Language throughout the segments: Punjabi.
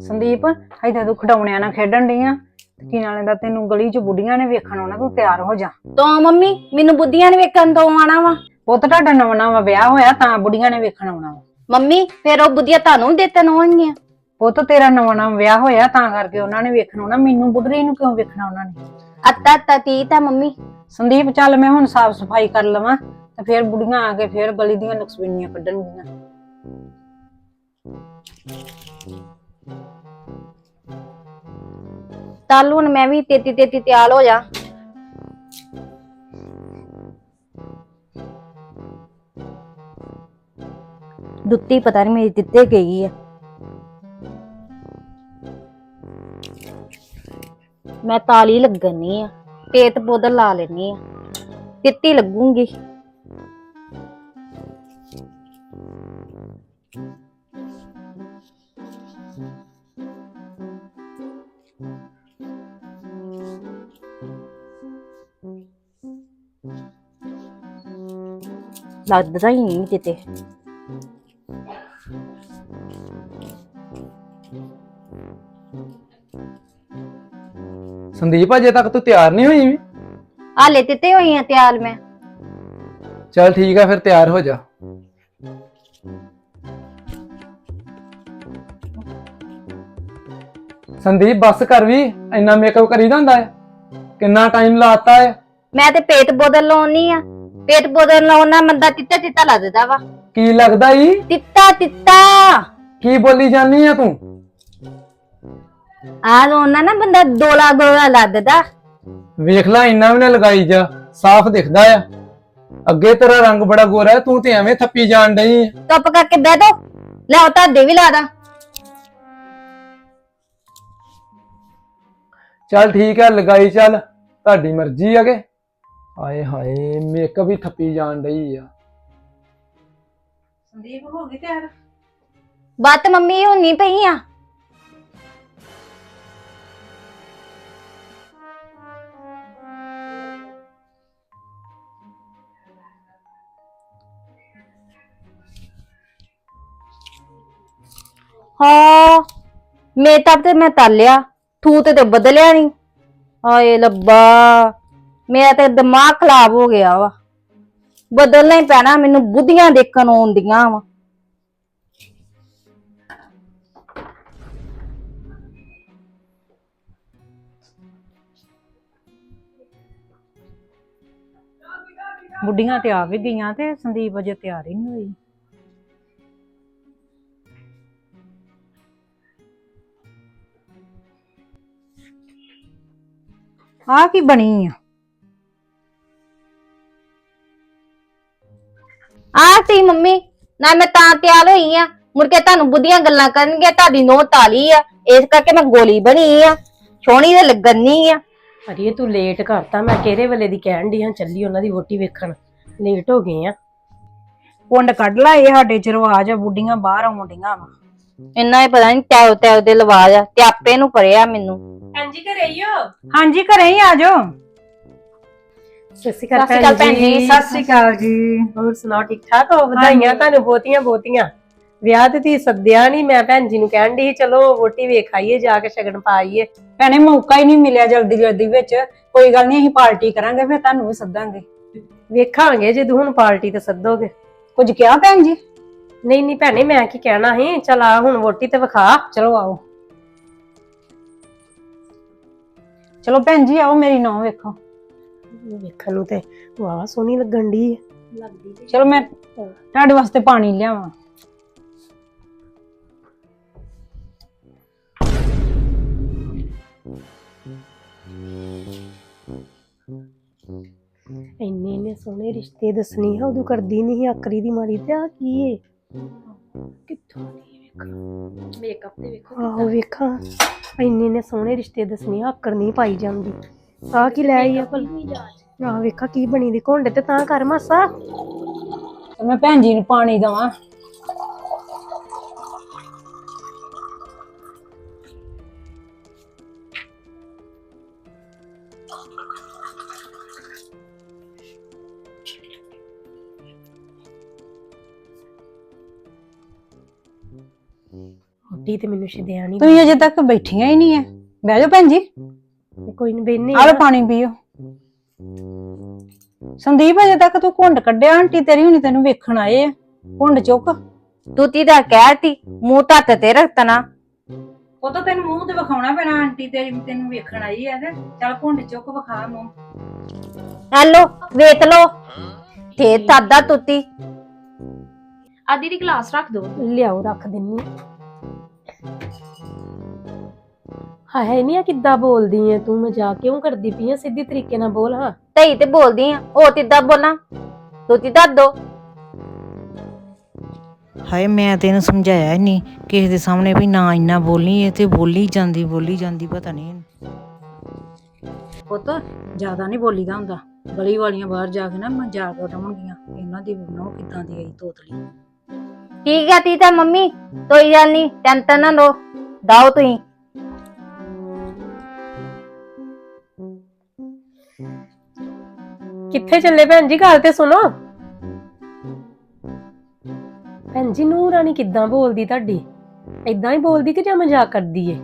ਸੰਦੀਪ ਇੱਥੇ ਤੂੰ ਖਡਾਉਣਿਆਂ ਨਾਲ ਖੇਡਣ ਡਈ ਆ? ਤੇ ਕੀ ਨਾਲੇ ਦਾ ਤੈਨੂੰ ਗਲੀ 'ਚ ਬੁੱਢੀਆਂ ਨੇ ਵੇਖਣ ਆਉਣਾ ਤੂੰ ਤਿਆਰ ਹੋ ਜਾ। ਤੋ ਮੰਮੀ ਮੈਨੂੰ ਬੁੱਧੀਆਂ ਨੇ ਵੇਖਣ ਤੋਂ ਆਣਾ ਵਾ। ਪੁੱਤ ਤੁਹਾਡਾ ਨਵਾਂ ਨਵਾਂ ਵਿਆਹ ਹੋਇਆ ਤਾਂ ਬੁੱਢੀਆਂ ਨੇ ਵੇਖਣ ਆਉਣਾ ਵਾ। ਮੰਮੀ ਫਿਰ ਉਹ ਬੁੱਧੀਆਂ ਤੁਹਾਨੂੰ ਦੇਤਨ ਹੋਣਗੀਆਂ ਪੁੱਤ ਤੇਰਾ ਨਵਾਂ ਨਵਾਂ ਵਿਆਹ ਹੋਇਆ ਤਾਂ ਕਰਕੇ ਉਹਨਾਂ ਨੇ ਵੇਖਣ ਆਉਣਾ। ਮੈਨੂੰ ਬੁੱਢੀ ਨੂੰ ਕਿਉਂ ਵੇਖਣਾ ਉਹਨਾਂ ਨੇ? ਅੱਤਾ ਅੱਤਾ ਤੀਤ ਆ ਮੰਮੀ। ਸੰਦੀਪ ਚੱਲ ਮੈਂ ਹੁਣ ਸਾਫ਼ ਸਫ਼ਾਈ ਕਰ ਲਵਾਂ। ਤੇ ਫਿਰ ਬੁੜੀਆਂ ਆ ਕੇ ਫਿਰ ਗਲੀ ਦੀਆਂ ਨਕਸਬੀਨੀਆਂ ਕੱਢਣਗੀਆਂ। ਚੱਲ ਹੁਣ ਮੈਂ ਵੀ ਤੇਤੀ ਤੇਤੀ ਤਿਆਰ ਹੋ ਜਾ। ਦੁੱਤੀ ਪਤਾ ਨਹੀਂ ਮੇਰੀ ਦਿੱਤੇ ਗਈ ਆ। ਮੈਂ ਤਾਲੀ ਲੱਗਣੀ ਆ ਪੇਤ ਬੋਦਲ ਲਾ ਲੈਣੀ ਆ। ਤਿੱਤੀ ਲੱਗੂਗੀ। ਲੱਗਦਾ ਹੀ ਨਹੀਂ ਕਿਤੇ। ਸੰਦੀਪ ਅਜੇ ਤੱਕ ਤੂੰ ਤਿਆਰ ਨਹੀਂ ਹੋਈ? ਵੀ ਹਾਲੇ ਤਿੱਤੇ ਹੋਈ ਆ ਤਿਆਰ ਮੈਂ। ਚੱਲ ਠੀਕ ਆ ਫਿਰ ਤਿਆਰ ਹੋ ਜਾ। ਸੰਦੀਪ ਬੱਸ ਕਰ ਵੀ ਇੰਨਾ ਮੇਕਅਪ ਕਰੀਦਾ ਹੁੰਦਾ ਹੈ? ਕਿੰਨਾ ਟਾਈਮ ਲਾਤਾ ਹੈ? ਮੈਂ ਤੇ ਪੇਟ ਬੋਦਲ ਲਾਉਣੀ ਆ। ਪੇਟ ਬੋਦਲ ਲਾਉਣ ਬੰਦਾ ਤਿੱਤਾ ਤਿੱਤਾ ਲੱਗਦਾ ਵਾ। ਕੀ ਲੱਗਦਾ ਈ? ਤਿੱਤਾ ਤਿੱਤਾ। ਕੀ ਬੋਲੀ ਜਾਨੀ ਆ ਤੂੰ? ਆ ਲਾਉਣਾ ਨਾ ਬੰਦਾ ਦੋਲਾ ਗੋਲਾ ਲੱਗਦਾ ਵੇਖ ਲੈ ਇੰਨਾ ਵੀ ਨਾ ਲਗਾਈ ਜਾ ਸਾਫ਼ ਦਿਖਦਾ ਆ। ਅੱਗੇ ਤੇਰਾ ਰੰਗ ਬੜਾ ਗੋਰਾ ਹੈ ਤੂੰ ਤੇ ਐਵੇਂ ਥੱਪੀ ਜਾਣ ਡਈ। ਚੁੱਪ ਕਰਕੇ ਬਹਿ ਦੋ ਲਿਆਓ ਤੁਹਾਡੇ ਵੀ ਲਾ ਦਾਂ। ਚੱਲ ਠੀਕ ਹੈ ਲਗਾਈ ਚੱਲ ਤੁਹਾਡੀ ਮਰਜ਼ੀ ਆ ਕੇ ਹਾਏ ਮੇਕਅਪ ਵੀ ਥੱਪੀ ਜਾਣ ਡਈ ਆ। ਸੰਦੀਪ ਹੋ ਗਈ ਤਿਆਰ? ਬਾਤ ਮੰਮੀ ਹੁੰਨੀ ਪਈ ਆ। ਹਾਂ ਮੇਕਅਪ ਤੇ ਮੈਂ ਤਾਲਿਆ ਤੂੰ ਤੇ ਤੇ ਬਦਲਿਆ ਨਹੀਂ ਹਾਏ ਲੱਭਾ ਮੇਰਾ ਤੇ ਦਿਮਾਗ ਖਰਾਬ ਹੋ ਗਿਆ ਵਾ। ਬਦਲਣਾ ਹੀ ਪੈਣਾ, ਮੈਨੂੰ ਬੁੱਧੀਆਂ ਦੇਖਣ ਆਉਂਦੀਆਂ ਵਾ। ਬੁੱਢੀਆਂ ਤੇ ਆ ਵੀ ਗਈਆਂ ਤੇ ਸੰਦੀਪ ਅਜੇ ਤਿਆਰ ਹੀ ਨਹੀਂ ਹੋਈ। ਆ ਕੀ ਬਣੀ ਆ? ਆ ਤੀ ਮੰਮੀ? ਨਾ ਮੈਂ ਤਾਂ ਤਿਆਰ ਹੋਈ ਆ। ਮੁੜ ਕੇ ਤੁਹਾਨੂੰ ਬੁੱਧੀਆਂ ਗੱਲਾਂ ਕਰਨਗੇ ਤੁਹਾਡੀ ਨੋਹ ਤਾਲੀ ਆ। ਇਸ ਕਰਕੇ ਮੈਂ ਗੋਲੀ ਬਣੀ ਆ। ਸੋਹਣੀ ਤੇ ਲੱਗਣੀ ਆ। ਅਰੇ ਤੂੰ ਲੇਟ ਕਰਤਾ ਮੈਂ ਕਿਹੜੇ ਵੇਲੇ ਦੀ ਕਹਿਣ ਦੀ ਹਾਂ ਚੱਲੀ ਉਹਨਾਂ ਦੀ ਵੋਟੀ ਵੇਖਣ। ਲੇਟ ਹੋ ਗਏ ਆ। ਕੁੰਡ ਕੱਢ ਲਾ ਇਹ ਸਾਡੇ ਚ ਰਿਵਾਜ ਆ ਬੁੱਢੀਆਂ ਬਾਹਰ ਆਉਂਦੀਆਂ ਵਾ। ਇੰਨਾ ਹੀ ਪਤਾ ਨਹੀਂ ਟੈਉ ਟੈਉ ਦੇ ਲਵਾਜ ਆ ਤੇ ਆਪੇ ਨੂੰ ਪਰਿਆ ਮੈਨੂੰ। ਹਾਂਜੀ ਘਰੇ ਹੀ ਹੋ? ਹਾਂਜੀ ਘਰੇ ਹੀ ਆ ਜਾਓ। ਸਤਿ ਸ਼੍ਰੀ ਸਤਿ ਸ਼੍ਰੀ ਅਕਾਲ ਭੈਣ ਜੀ। ਸਤਿ ਸ਼੍ਰੀ ਅਕਾਲ ਜੀ। ਹੋਰ ਸੁਣਾਓ ਠੀਕ ਠਾਕ ਹੋ? ਵਧਾਈਆਂ ਤੁਹਾਨੂੰ ਬਹੁਤੀਆਂ ਬਹੁਤੀਆਂ। ਵਿਆਹ ਤੇ ਤੀ ਸੱਦਿਆ ਨਹੀਂ ਮੈਂ ਭੈਣ ਜੀ ਨੂੰ ਕਹਿਣ ਦੀ ਚਲੋ ਵੋਟੀ ਵੇਖ ਆਈਏ ਜਾ ਕੇ ਸ਼ਗਨ ਪਾਈਏ ਭੈਣੇ ਮੌਕਾ ਹੀ ਨਹੀਂ ਮਿਲਿਆ ਜਲਦੀ ਜਲਦੀ ਵਿੱਚ। ਕੋਈ ਗੱਲ ਨਹੀਂ ਅਸੀਂ ਪਾਰਟੀ ਕਰਾਂਗੇ ਫਿਰ ਤੁਹਾਨੂੰ ਵੀ ਸੱਦਾਂਗੇ। ਵੇਖਾਂਗੇ ਜੇ ਹੁਣ ਪਾਰਟੀ ਤੇ ਸੱਦੋਗੇ। ਕੁਝ ਕਿਹਾ ਭੈਣ ਜੀ? ਨਹੀਂ ਨਹੀਂ ਭੈਣੇ ਮੈਂ ਕੀ ਕਹਿਣਾ ਸੀ? ਚਲ ਆ ਹੁਣ ਵੋਟੀ ਤੇ ਵਿਖਾ। ਚਲੋ ਆਓ। ਚਲੋ ਭੈਣ ਜੀ ਆਓ ਮੇਰੀ ਨੌ ਵੇਖੋ। ਵੇਖਣ ਨੂੰ ਤੇ ਵਾਹ ਸੋਹਣੀ ਲੱਗਣ ਦੀ ਲੱਗਦੀ ਚਲੋ ਮੈਂ ਤੁਹਾਡੇ ਵਾਸਤੇ ਪਾਣੀ ਲਿਆਵਾਂ। ਇੰਨੇ ਇੰਨੇ ਸੋਹਣੇ ਰਿਸ਼ਤੇ ਦੱਸਣੀ ਆ ਉਦੋਂ ਕਰਦੀ ਨਹੀਂ ਆਕਰੀ ਦੀ ਮਾਰੀ ਤੇ ਆ ਕੀ ਏ? ਕਿੱਥੋਂ ਦੀ ਵੇਖਾਂ? ਮੇਕਅਪ ਤੇ ਵੇਖੋ ਆਹੋ ਵੇਖਾਂ। ਇੰਨੇ ਇੰਨੇ ਸੋਹਣੇ ਰਿਸ਼ਤੇ ਦੱਸਣੀ ਆ ਆਕਰ ਨਹੀਂ ਪਾਈ ਜਾਂਦੀ। ਆ ਕੀ ਲੈ ਆਈ ਆ ਭਲ? ਆ ਵੇਖਾ ਕੀ ਬਣੀ ਦੀ ਘੁੰਡ ਤੇ ਤਾਂ ਕਰ ਮਾਸਾ। ਤੇ ਮੈਂ ਭੈਣ ਜੀ ਨੂੰ ਪਾਣੀ ਦਵਾਂ। ਰੋਟੀ ਤੇ ਮੈਨੂੰ ਛਦਿਆ ਨਹੀਂ ਤੁਸੀਂ ਅਜੇ ਤੱਕ ਬੈਠੀਆਂ ਹੀ ਨਹੀਂ ਐ। ਬਹਿ ਜਾਓ ਭੈਣ ਜੀ। ਕੋਈ ਨਹੀਂ ਬੈਨੇ ਆ ਲਓ ਪਾਣੀ ਪੀਓ। ਸੰਦੀਪ ਅਜੇ ਤੱਕ ਤੂੰ ਘੁੰਡ ਕੱਢਿਆ ਆਂਟੀ ਤੇਰੀ ਹੁਣੀ ਤੈਨੂੰ ਵੇਖਣ ਆਏ ਆ। ਘੁੰਡ ਚੁੱਕ। ਤੂੰ ਤੀ ਦਾ ਕਹਿਤੀ ਮੂੰਹ ਧੱਤ ਤੇ ਰੱਖਤਨਾ ਉਹ ਤਾਂ ਤੈਨੂੰ ਮੂੰਹ ਤੇ ਵਿਖਾਉਣਾ ਪੈਣਾ ਆਂਟੀ ਤੇਰੀ ਤੈਨੂੰ ਵੇਖਣ ਆਈ ਐ ਤੇ। ਚੱਲ ਘੁੰਡ ਚੁੱਕ ਵਿਖਾ ਮੂੰਹ। ਹੈਲੋ ਵੇਖ ਲੋ ਤੇ ਦਾਦਾ ਤੁੱਤੀ। ਆ ਦੀਦੀ ਗਲਾਸ ਰੱਖ ਦੋ ਲਿਆਓ ਰੱਖ ਦਿੰਨੀ ਹਾਏ ਨਹੀਂ ਆ ਕਿੱਦਾਂ ਬੋਲਦੀ ਐ ਤੂੰ? ਮਜ਼ਾਕ ਕਿਉਂ ਕਰਦੀ ਪਈ ਐ ਸਿੱਧੀ ਤਰੀਕੇ ਨਾਲ ਬੋਲ ਹਾਂ। ਤਈ ਤੇ ਬੋਲਦੀ ਆ ਉਹ ਤਿੱਦਾਂ ਬੋਲਾਂ? ਤੂੰ ਤੀ ਦੱਸ ਦੋ। ਹਾਏ ਮੈਂ ਤੈਨੂੰ ਸਮਝਾਇਆ ਹੀ ਨਹੀਂ। ਕਿਸੇ ਦੇ ਸਾਹਮਣੇ ਵੀ ਨਾ ਇੰਨਾ ਬੋਲੀ ਇਹ ਤੇ ਬੋਲੀ ਜਾਂਦੀ ਬੋਲੀ ਜਾਂਦੀ ਪਤਾ ਨਹੀਂ ਪੁੱਤ ਜ਼ਿਆਦਾ ਨਹੀਂ ਬੋਲੀਦਾ ਹੁੰਦਾ। ਗਲੀ ਵਾਲੀਆਂ ਬਾਹਰ ਜਾ ਕੇ ਨਾ ਮਜ਼ਾਕ ਉਡਾਉਣਗੀਆਂ। ਇਹਨਾਂ ਦੀ ਨੋ ਕਿਦਾਂ ਦੀ ਆਈ ਤੋਤਲੀ। ਠੀਕ ਆ ਤੀ ਤਾਂ ਮੰਮੀ ਕੋਈ ਗੱਲ ਨਹੀਂ ਟੈਨਸ਼ਨ ਨਾ ਲੋ ਦਾਓ ਤੁਸੀਂ। ਕਿੱਥੇ ਚੱਲੇ ਭੈਣ ਜੀ ਗੱਲ ਤੇ ਸੁਣੋ। ਭੈਣ ਜੀ ਨੂਰ ਰਾਣੀ ਕਿੱਦਾਂ ਬੋਲਦੀ ਤੁਹਾਡੀ? ਏਦਾਂ ਹੀ ਬੋਲਦੀ ਕਿ ਜਾਂ ਮਜ਼ਾਕ ਕਰਦੀ ਏ?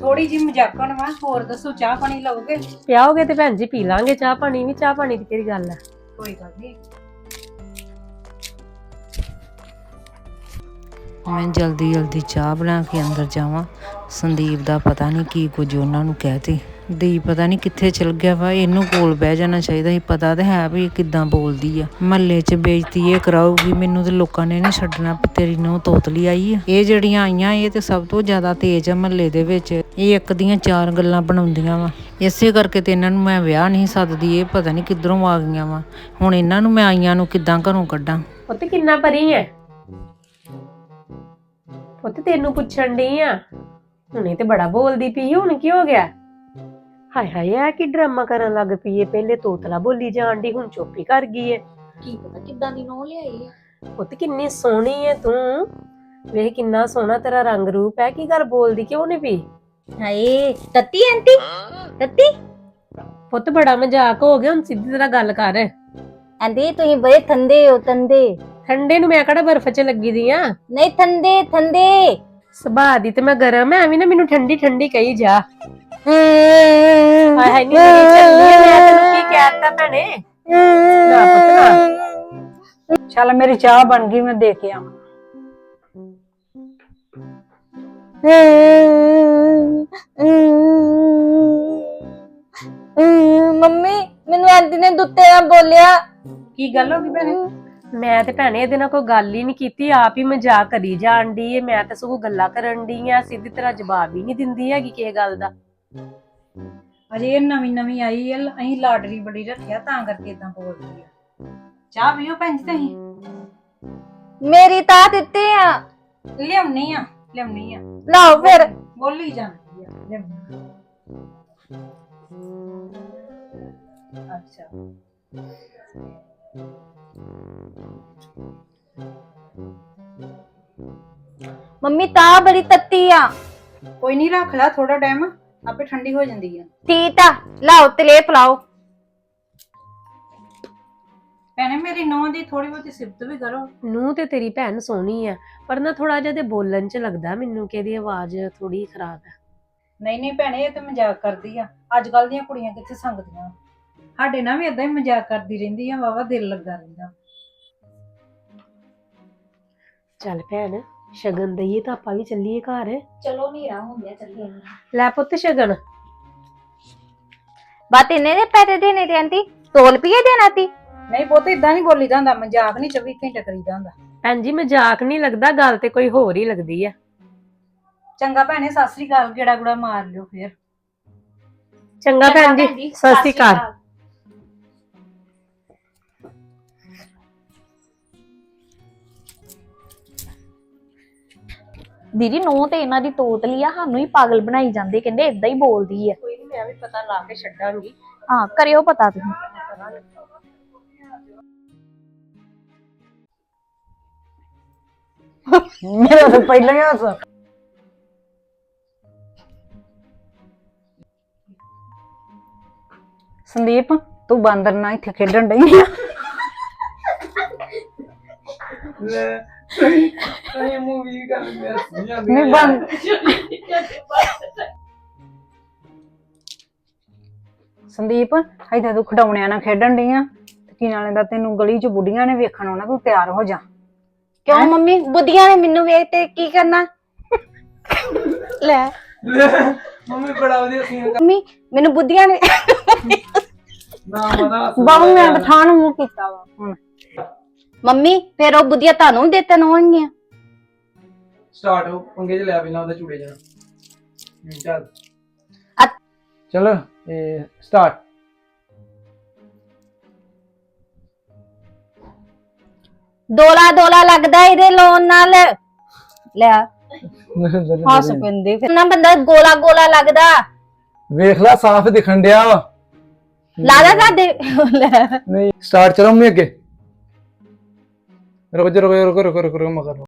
ਥੋੜੀ ਜੀ ਮਜ਼ਾਕਣ ਵਾ ਹੋਰ ਦੱਸੋ ਚਾਹ ਪਾਣੀ ਲਓਗੇ? ਪਿਆਓਗੇ ਤੇ ਭੈਣ ਜੀ ਪੀ ਲਾਂਗੇ ਚਾਹ ਪਾਣੀ ਵੀ ਚਾਹ ਪਾਣੀ ਦੀ ਕਿਹੜੀ ਗੱਲ ਹੈ ਕੋਈ ਗੱਲ ਨਹੀਂ। ਮੈਂ ਜਲਦੀ ਜਲਦੀ ਚਾਹ ਬਣਾ ਕੇ ਅੰਦਰ ਜਾਵਾਂ। ਸੰਦੀਪ ਦਾ ਪਤਾ ਨਹੀਂ ਕੀ ਕੁਝ ਉਹਨਾਂ ਨੂੰ ਕਹਿਤੀ ਦੀ ਪਤਾ ਨਹੀਂ ਕਿੱਥੇ ਚਲ ਗਿਆ ਵਾ, ਇਹਨੂੰ ਕੋਲ ਬਹਿ ਜਾਣਾ ਚਾਹੀਦਾ ਸੀ, ਪਤਾ ਤਾਂ ਹੈ ਵੀ ਇਹ ਕਿੱਦਾਂ ਬੋਲਦੀ ਆ। ਮਹੱਲੇ 'ਚ ਬੇਇੱਜ਼ਤੀ ਇਹ ਕਰਾਊਗੀ, ਮੈਨੂੰ ਤੇ ਲੋਕਾਂ ਨੇ ਨਹੀਂ ਛੱਡਣਾ ਤੇਰੀ ਨੂੰ ਤੋਤਲੀ ਆਈ ਆ। ਇਹ ਜਿਹੜੀਆਂ ਆਈਆਂ, ਇਹ ਤੇ ਸਭ ਤੋਂ ਜ਼ਿਆਦਾ ਤੇਜ਼ ਆ ਮਹੱਲੇ ਦੇ ਵਿੱਚ। ਇਹ ਇੱਕ ਦੀਆਂ ਚਾਰ ਗੱਲਾਂ ਬਣਾਉਂਦੀਆਂ ਵਾ। ਇਸੇ ਕਰਕੇ ਤੇ ਇਹਨਾਂ ਨੂੰ ਮੈਂ ਵਿਆਹ ਨਹੀਂ ਸੱਦਦੀ, ਇਹ ਪਤਾ ਨਹੀਂ ਕਿੱਧਰੋਂ ਆ ਗਈਆਂ ਵਾ। ਹੁਣ ਇਹਨਾਂ ਨੂੰ ਮੈਂ ਆਈਆਂ ਨੂੰ ਕਿੱਦਾਂ ਘਰੋਂ ਕੱਢਾਂ? ਪੁੱਤ, ਕਿੰਨਾ ਪਰੀ ਹੈ ਪੁੱਤ, ਤੈਨੂੰ ਪੁੱਛਣ ਡਈ ਆ, ਹੁਣੇ ਤੇ ਬੜਾ ਬੋਲਦੀ ਪਈ ਹੁਣ ਕੀ ਹੋ ਗਿਆ? ਹਾਏ ਹਾਏ ਇਹ ਕੀ ਡਰਾਮਾ ਕਰਨ ਲੱਗ ਪਈ ਏ? ਪਹਿਲੇ ਤੋਤਲਾ ਬੋਲੀ ਜਾਣ ਦੀ ਹੁਣ ਚੁੱਪੀ ਕਰ ਗਈ ਏ। ਕੀ ਪਤਾ ਕਿੱਦਾਂ ਦੀ ਨੋ ਲਿਆਈ ਆ? ਪੁੱਤ ਕਿੰਨੀ ਸੋਹਣੀ ਏ ਤੂੰ। ਵੇਖ ਕਿੰਨਾ ਸੋਹਣਾ ਤੇਰਾ ਰੰਗ ਰੂਪ ਹੈ ਕੀ ਗੱਲ ਬੋਲਦੀ ਕਿਉਂ ਨਹੀਂ ਪਈ? ਹਾਏ ਤੱਤੀ ਆਂਟੀ ਤੱਤੀ। ਪੁੱਤ ਬੜਾ ਮਜ਼ਾਕ ਹੋ ਗਿਆ ਹੁਣ ਸਿੱਧੀ ਤਰ੍ਹਾਂ ਗੱਲ ਕਰ। ਆਂਟੀ ਤੁਸੀਂ ਬੜੇ ਠੰਡੇ ਹੋ ਠੰਡੇ। ਠੰਡੇ ਨੂੰ ਮੈਂ ਕਿਹੜਾ ਬਰਫ਼ 'ਚ ਲੱਗੀ ਦੀ ਆ? ਨਹੀਂ ਠੰਡੇ ਠੰਡੇ। ਸੁਭਾਅ ਦੀ ਤੇ ਮੈਂ ਗਰਮ ਐ ਐਵੇਂ ਨਾ ਮੈਨੂੰ ਠੰਡੀ ਠੰਡੀ ਕਹੀ ਜਾ। ਹਾਏ ਹਾਏ ਨੀ ਮੇਰੀ ਚੱਲੀ ਏ, ਮੈਂ ਤੈਨੂੰ ਕੀ ਕਹਿਤਾ ਭੈਣੇ? ਨਾ ਪੁੱਤ ਨਾ। ਚੱਲ ਮੇਰੀ ਚਾਹ ਬਣ ਗਈ ਮੈਂ ਦੇ ਕੇ ਆਵਾਂ। ਮੰਮੀ ਮੈਨੂੰ ਆਂਟੀ ਨੇ ਦੁੱਤੇ ਨਾਲ ਬੋਲਿਆ। ਕੀ ਗੱਲ ਹੋ ਗਈ ਭੈਣੇ? ਮੈਂ ਤੇ ਭੈਣੇ ਇਹਦੇ ਨਾਲ ਕੋਈ ਗੱਲ ਹੀ ਨਹੀਂ ਕੀਤੀ ਆਪ ਹੀ ਮਜ਼ਾਕ ਕਰੀ ਜਾਣ ਡਈ ਏ। ਮੈਂ ਤਾਂ ਸਗੋਂ ਗੱਲਾਂ ਕਰਨ ਡਈ ਆ ਸਿੱਧੀ ਤਰ੍ਹਾਂ ਜਵਾਬ ਹੀ ਨਹੀਂ ਦਿੰਦੀ ਹੈਗੀ ਕਿਸੇ ਗੱਲ ਦਾ। ਅਜੇ ਇਹ ਨਵੀਂ ਨਵੀਂ ਆਈ ਐ ਅਹੀਂ ਲਾਟਰੀ ਬੜੀ ਰੱਖਿਆ ਤਾਂ ਕਰਕੇ ਇਦਾਂ ਬੋਲਦੀ ਆ। ਚਾਹ ਪੀਓ ਭੈਣ ਜੀ ਤੁਸੀਂ? ਮੇਰੀ ਤਾਂ ਦਿੱਤੇ ਆ। ਲਿਆਉਣੀ ਆ ਲਿਆਉਣੀ ਆ। ਲਓ ਫਿਰ। ਬੋਲੀ ਜਾਂਦੀ ਆ ਲਿਆਉਣੀ ਆ। ਅੱਛਾ। ਮੰਮੀ ਤਾਂ ਬੜੀ ਤੱਤੀ ਆ। ਕੋਈ ਨਹੀਂ ਰੱਖ ਲੈ ਥੋੜਾ ਟਾਈਮ ਆਪੇ ਠੰਡੀ ਹੋ ਜਾਂਦੀ ਆ। ਠੀਕ ਆ ਲਾਓ ਤਲੇ ਪਲਾਓ। ਭੈਣੇ ਮੇਰੀ ਨੌਂ ਦੀ ਥੋੜੀ ਬਹੁਤੀ ਸਿਫਤ ਵੀ ਕਰੋ। ਨੂੰ ਤੇ ਤੇਰੀ ਭੈਣ ਸੋਹਣੀ ਆ ਪਰ ਨਾ ਥੋੜਾ ਜਿਹਾ ਤੇ ਬੋਲਣ 'ਚ ਲੱਗਦਾ ਮੈਨੂੰ ਕਿ ਇਹਦੀ ਆਵਾਜ਼ ਥੋੜੀ ਖਰਾਬ ਹੈ ਨਹੀਂ ਨਹੀਂ ਭੈਣੇ ਇਹ ਤੇ ਮਜ਼ਾਕ ਕਰਦੀ ਆ। ਅੱਜ ਕੱਲ ਦੀਆਂ ਕੁੜੀਆਂ ਕਿੱਥੇ ਸੰਗਦੀਆਂ? ਸਾਡੇ ਨਾਲ ਵੀ ਇਦਾਂ ਹੀ ਮਜ਼ਾਕ ਕਰਦੀ ਰਹਿੰਦੀ ਆ ਵਾਵਾ ਦਿਲ ਲੱਗਾ ਰਹਿੰਦਾ। ਚੱਲ ਭੈਣ ਸ਼ਗਨ ਦਈਏ ਤਾਂ ਆਪਾਂ ਵੀ ਚੱਲੀਏ ਘਰ। ਚਲੋ ਨੀਰਾ ਹੋ ਗਿਆ ਚੱਲੀਏ। ਲੈ ਪੁੱਤ ਸ਼ਗਨ। ਬਾਤ ਇਹਨੇ ਦੇ ਪੈਸੇ ਦੇਣੇ ਤੇ ਆਂਟੀ? ਤੋਲ ਪੀਏ ਦੇਣਾ ਤੀ? ਨਹੀਂ ਪੁੱਤ ਇਦਾਂ ਨਹੀਂ ਬੋਲੀਦਾ ਹੁੰਦਾ ਮਜ਼ਾਕ ਨਹੀਂ 24 ਘੰਟੇ ਕਰੀਦਾ ਹੁੰਦਾ। ਭੈਣ ਜੀ ਮਜ਼ਾਕ ਨਹੀਂ ਲੱਗਦਾ ਗੱਲ ਤੇ ਕੋਈ ਹੋਰ ਹੀ ਲੱਗਦੀ ਆ। ਚੰਗਾ ਭੈਣੇ ਸਤਿ ਸ੍ਰੀ ਅਕਾਲ ਗੇੜਾ ਗੁੜਾ ਮਾਰ ਲਿਓ ਫੇਰ। ਚੰਗਾ ਭੈਣ ਜੀ ਸਤਿ ਸ਼੍ਰੀ ਅਕਾਲ। ਦੀਦੀ ਨੋ ਤੇ ਇਹਨਾਂ ਦੀ ਤੋਤਲੀ ਆ ਸਾਨੂੰ ਹੀ ਪਾਗਲ ਬਣਾਈ ਜਾਂਦੇ ਕਹਿੰਦੇ ਇਦਾਂ ਹੀ ਬੋਲਦੀ ਆ। ਕੋਈ ਨਹੀਂ ਮੈਂ ਵੀ ਪਤਾ ਲਾ ਕੇ ਛੱਡਾਂਗੀ। ਹਾਂ ਕਰਿਓ ਪਤਾ ਤੁਸੀਂ। ਮੇਰਾ ਤਾਂ ਪਹਿਲਾਂ ਹੀ ਹੱਸ। ਸੰਦੀਪ ਤੂੰ ਬਾਂਦਰ ਨਾਲ ਇੱਥੇ ਖੇਡਣ ਡਈ ਆ? ਇਹ ਮੂਵੀ ਕਰ ਗਿਆ ਨਹੀਂ ਬੰਦ ਸੰਦੀਪ ਇਦਾਂ ਤੂੰ ਖਡਾਉਣਿਆਂ ਨਾਲ ਖੇਡਣ ਡਈ ਆ ਤੇ ਕੀ ਨਾਲੇ ਦਾ ਤੈਨੂੰ ਗਲੀ 'ਚ ਬੁੱਢੀਆਂ ਨੇ ਵੇਖਣ ਆਉਣਾ ਤੂੰ ਤਿਆਰ ਹੋ ਜਾ। ਕਿਉਂ ਮੰਮੀ? ਬੁੱਧੀਆਂ ਨੇ ਮੈਨੂੰ ਵੇਖ ਤੇ ਕੀ ਕਰਨਾ? ਲੈ। ਮੰਮੀ ਬੜਾ ਵਧੀਆ ਸੀਨ ਮੰਮੀ ਮੈਨੂੰ ਬੁੱਧੀਆਂ ਨੇ ਨਾ ਮਦਾ ਬਾਬੂ ਮੈਂ ਬਠਾਣ ਮੂੰਹ ਕੀਤਾ ਵਾ ਹੁਣ। ਮੰਮੀ ਫਿਰ ਉਹ ਬੁੱਧੀਆਂ ਤੁਹਾਨੂੰ ਵੀ ਦੇਤਨ ਹੋਣਗੀਆਂ। ਸਟਾਰਟ ਹੋ ਪੰਗੇ ਚ ਲਿਆ ਪਹਿਲਾਂ ਉਹਦੇ ਚੂੜੇ ਜਾਣਾ ਹੂੰ, ਚੱਲ। ਅੱ- ਚਲੋ ਇਹ ਸਟਾਰਟ ਦੋਲਾ ਦੋਲਾ ਲੱਗਦਾ ਇਹਦੇ ਲੋਨ ਨਾਲ। ਲੈ। ਹੱਸ ਪੈਂਦੇ। ਫਿਰ ਨਾ ਬੰਦਾ ਗੋਲਾ ਗੋਲਾ ਲੱਗਦਾ। ਵੇਖ ਲੈ ਸਾਫ਼ ਦਿਖਣ ਡਿਆ ਵਾ। ਲਾਦਾ ਸਾਡੇ। ਲੈ। ਨਹੀਂ ਸਟਾਰਟ ਚਲੋ ਮੈਂ ਅੱਗੇ। ರೋಜ ರೋಗ ರೋಗ ರೋಗ ರೋಗ ಮಗನು